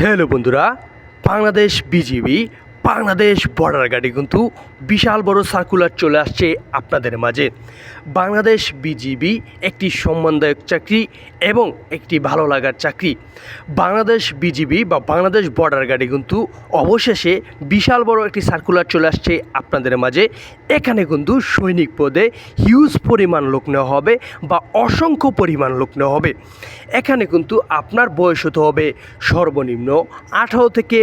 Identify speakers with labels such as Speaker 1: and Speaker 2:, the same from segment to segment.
Speaker 1: Hello বন্ধুরা Bangladesh BGB Bangladesh border গাড়ি কিন্তু বিশাল বড় সার্কুলার চলে আসছে আপনাদের মাঝে। বাংলাদেশ বিজিবি একটি সম্মানদায়ক চাকরি এবং একটি ভালো লাগার চাকরি। বাংলাদেশ বিজিবি বা বাংলাদেশ বর্ডার গাড়ি কিন্তু অবশেষে বিশাল বড় একটি সার্কুলার চলে আসছে আপনাদের মাঝে। এখানে কিন্তু সৈনিক পদে হিউজ পরিমাণ লোক নেওয়া হবে বা অসংখ্য পরিমাণ লোক নেওয়া হবে। এখানে কিন্তু আপনার বয়স হতে হবে সর্বনিম্ন আঠারো থেকে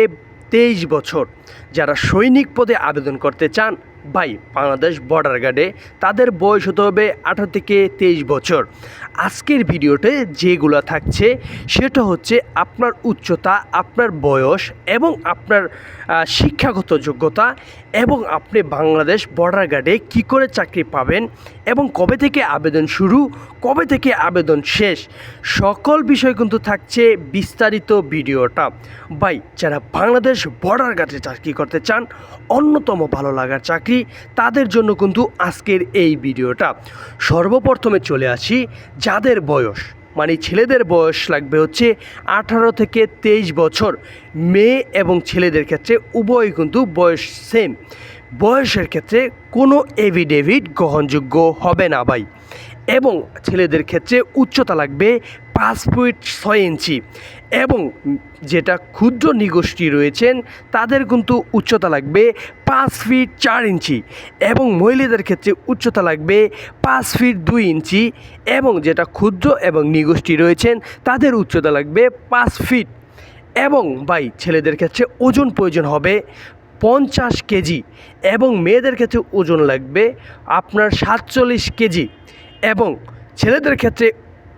Speaker 1: তেইশ বছর যারা সৈনিক পদে আবেদন করতে চান ভাই, বাংলাদেশ বর্ডার গার্ডে তাদের বয়স হতে হবে আঠারো থেকে তেইশ বছর। আজকের ভিডিওতে যেগুলো থাকছে, সেটা হচ্ছে আপনার উচ্চতা, আপনার বয়স এবং আপনার শিক্ষাগত যোগ্যতা এবং আপনি বাংলাদেশ বর্ডার গার্ডে কী করে চাকরি পাবেন এবং কবে থেকে আবেদন শুরু, কবে থেকে আবেদন শেষ, সকল বিষয় কিন্তু থাকছে বিস্তারিত ভিডিওটা। ভাই, যারা বাংলাদেশ বর্ডার গার্ডে চাকরি করতে চান, অন্যতম ভালো লাগার চাকরি তাদের জন্য কিন্তু আজকের এই ভিডিওটা। সর্বপ্রথমে চলে আসি, যাদের বয়স মানে ছেলেদের বয়স লাগবে হচ্ছে আঠারো থেকে তেইশ বছর। মেয়ে এবং ছেলেদের ক্ষেত্রে উভয় কিন্তু বয়স সেম বয়সের ক্ষেত্রে কোনো এভিডেভিট গ্রহণযোগ্য হবে না ভাই। এবং ছেলেদের ক্ষেত্রে উচ্চতা লাগবে পাঁচ ফিট ছয় ইঞ্চি। এবং যেটা ক্ষুদ্র নিগোষ্ঠী রয়েছেন, তাদের কিন্তু উচ্চতা লাগবে পাঁচ ফিট চার ইঞ্চি এবং মহিলাদের ক্ষেত্রে উচ্চতা লাগবে পাঁচ ফিট দুই ইঞ্চি এবং যেটা ক্ষুদ্র এবং নিগোষ্ঠী রয়েছেন, তাদের উচ্চতা লাগবে পাঁচ ফিট। এবং ভাই, ছেলেদের ক্ষেত্রে ওজন প্রয়োজন হবে পঞ্চাশ কেজি এবং মেয়েদের ক্ষেত্রে ওজন লাগবে আপনার সাতচল্লিশ কেজি। এবং ছেলেদের ক্ষেত্রে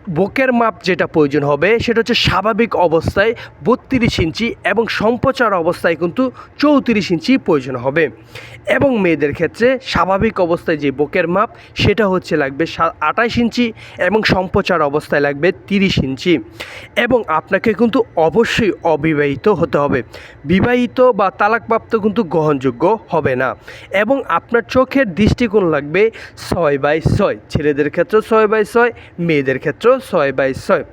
Speaker 1: বুকের মাপ যেটা প্রয়োজন হবে, সেটা হচ্ছে স্বাভাবিক অবস্থায় বত্রিশ ইঞ্চি এবং সম্প্রচার অবস্থায় কিন্তু চৌত্রিশ ইঞ্চি প্রয়োজন হবে। এবং মেয়েদের ক্ষেত্রে স্বাভাবিক অবস্থায় যে বুকের মাপ, সেটা হচ্ছে লাগবে আঠাশ ইঞ্চি এবং সম্প্রচার অবস্থায় লাগবে তিরিশ ইঞ্চি। এবং আপনাকে কিন্তু অবশ্যই অবিবাহিত হতে হবে। বিবাহিত বা তালাকপ্রাপ্ত কিন্তু গ্রহণযোগ্য হবে না। এবং আপনার চোখের দৃষ্টিকোণ লাগবে ছয় বাই ছয়। ছেলেদের ক্ষেত্রেও ছয় বাই ছয়, মেয়েদের ক্ষেত্রেও ছয় বাই ছয়।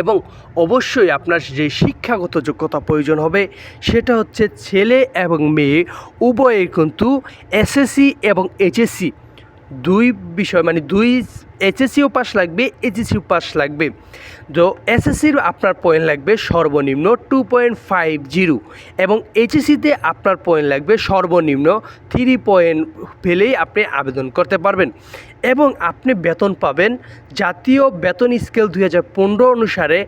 Speaker 1: এবং অবশ্যই আপনার যে শিক্ষাগত যোগ্যতা প্রয়োজন হবে, সেটা হচ্ছে ছেলে এবং মেয়ে, উভয়ের কিন্তু এসএসসি এবং এইচএসসি। দুই বিষয় মানে দুই এইচএসসিও পাস লাগবে, এইচএসসিও পাস লাগবে। তো এসএসসির আপনার পয়েন্ট লাগবে সর্বনিম্ন টু পয়েন্ট ফাইভ জিরো এবং এইচএসসিতে আপনার পয়েন্ট লাগবে সর্বনিম্ন থ্রি পয়েন্ট পেলেই আপনি আবেদন করতে পারবেন। এবং আপনি বেতন পাবেন। জাতীয় বেতন স্কেল দুই হাজার পনেরো অনুসারে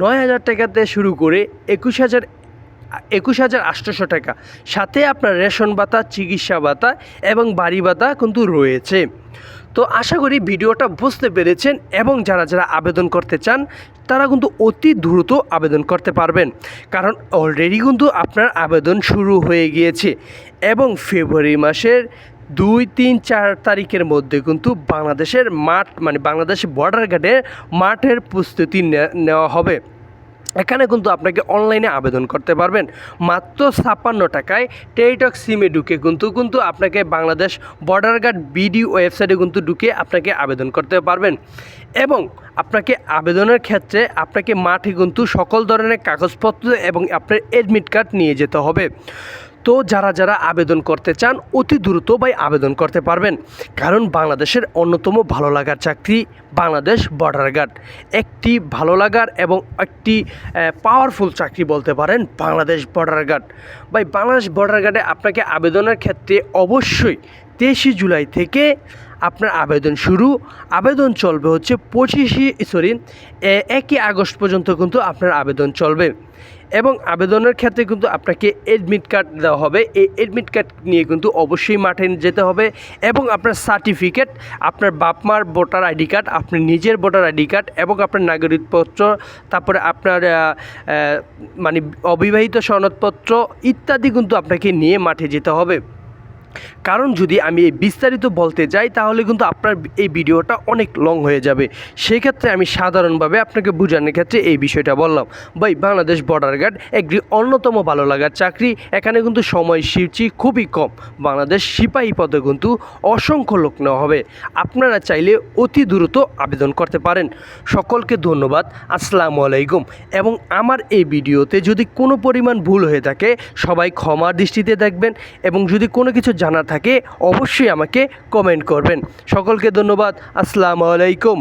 Speaker 1: নয় হাজার টাকাতে শুরু করে একুশ হাজার একুশ হাজার আটশোশো টাকা। সাথে আপনার রেশন ভাতা, চিকিৎসা ভাতা এবং বাড়ি ভাতা কিন্তু রয়েছে। তো আশা করি ভিডিওটা বুঝতে পেরেছেন এবং যারা যারা আবেদন করতে চান, তারা কিন্তু অতি দ্রুত আবেদন করতে পারবেন। কারণ অলরেডি কিন্তু আপনার আবেদন শুরু হয়ে গিয়েছে এবং ফেব্রুয়ারি মাসের দুই, তিন, চার তারিখের মধ্যে কিন্তু বাংলাদেশের মাঠ মানে বাংলাদেশ বর্ডার গার্ডের মাঠের প্রস্তুতি নেওয়া হবে। এখানে কিন্তু আপনাকে অনলাইনে আবেদন করতে পারবেন। মাত্র ছাপ্পান্ন টাকায় টেলিটক সিমে ঢুকে কিন্তু কিন্তু আপনাকে বাংলাদেশ বর্ডার গার্ড বিডি ওয়েবসাইটে কিন্তু ঢুকে আপনাকে আবেদন করতে পারবেন। এবং আপনাকে আবেদনের ক্ষেত্রে আপনাকে মাঠে কিন্তু সকল ধরনের কাগজপত্র এবং আপনার অ্যাডমিট কার্ড নিয়ে যেতে হবে। তো যারা যারা আবেদন করতে চান, অতি দ্রুত ভাই আবেদন করতে পারবেন। কারণ বাংলাদেশের অন্যতম ভালো লাগার চাকরি বাংলাদেশ বর্ডার গার্ড একটি ভালো লাগার এবং একটি পাওয়ারফুল চাকরি বলতে পারেন বাংলাদেশ বর্ডার গার্ড ভাই, বাংলাদেশ বর্ডার গার্ডে আপনাকে আবেদনের ক্ষেত্রে অবশ্যই তেইশে জুলাই থেকে আপনার আবেদন শুরু। আবেদন চলবে হচ্ছে পঁচিশে সরি একই আগস্ট পর্যন্ত কিন্তু আপনার আবেদন চলবে। এবং আবেদনের ক্ষেত্রে কিন্তু আপনাকে এডমিট কার্ড দেওয়া হবে। এই এডমিট কার্ড নিয়ে কিন্তু অবশ্যই মাঠে যেতে হবে এবং আপনার সার্টিফিকেট আপনার বাপ মার ভোটার আইডি কার্ড, আপনার নিজের ভোটার আইডি কার্ড এবং আপনার নাগরিকপত্র, তারপরে আপনার মানে অবিবাহিত সনদপত্র ইত্যাদি কিন্তু আপনাকে নিয়ে মাঠে যেতে হবে। কারণ যদি আমি এই বিস্তারিত বলতে যাই, তাহলে কিন্তু আপনার এই ভিডিওটা অনেক লং হয়ে যাবে। সেক্ষেত্রে আমি সাধারণভাবে আপনাকে বোঝানোর ক্ষেত্রে এই বিষয়টা বললাম। ভাই, বাংলাদেশ বর্ডার গার্ড একটি অন্যতম ভালো লাগার চাকরি। এখানে কিন্তু সময় সূচি খুবই কম। বাংলাদেশ সিপাহী পদে কিন্তু অসংখ্য লোক নেওয়া হবে। আপনারা চাইলে অতি দ্রুত আবেদন করতে পারেন। সকলকে ধন্যবাদ। আসসালামু আলাইকুম। এবং আমার এই ভিডিওতে যদি কোনো পরিমাণ ভুল হয়ে থাকে, সবাই ক্ষমার দৃষ্টিতে দেখবেন। এবং যদি কোনো কিছু জানা থাকে অবশ্যই আমাকে কমেন্ট করবেন। সকলকে ধন্যবাদ আসসালামু আলাইকুম।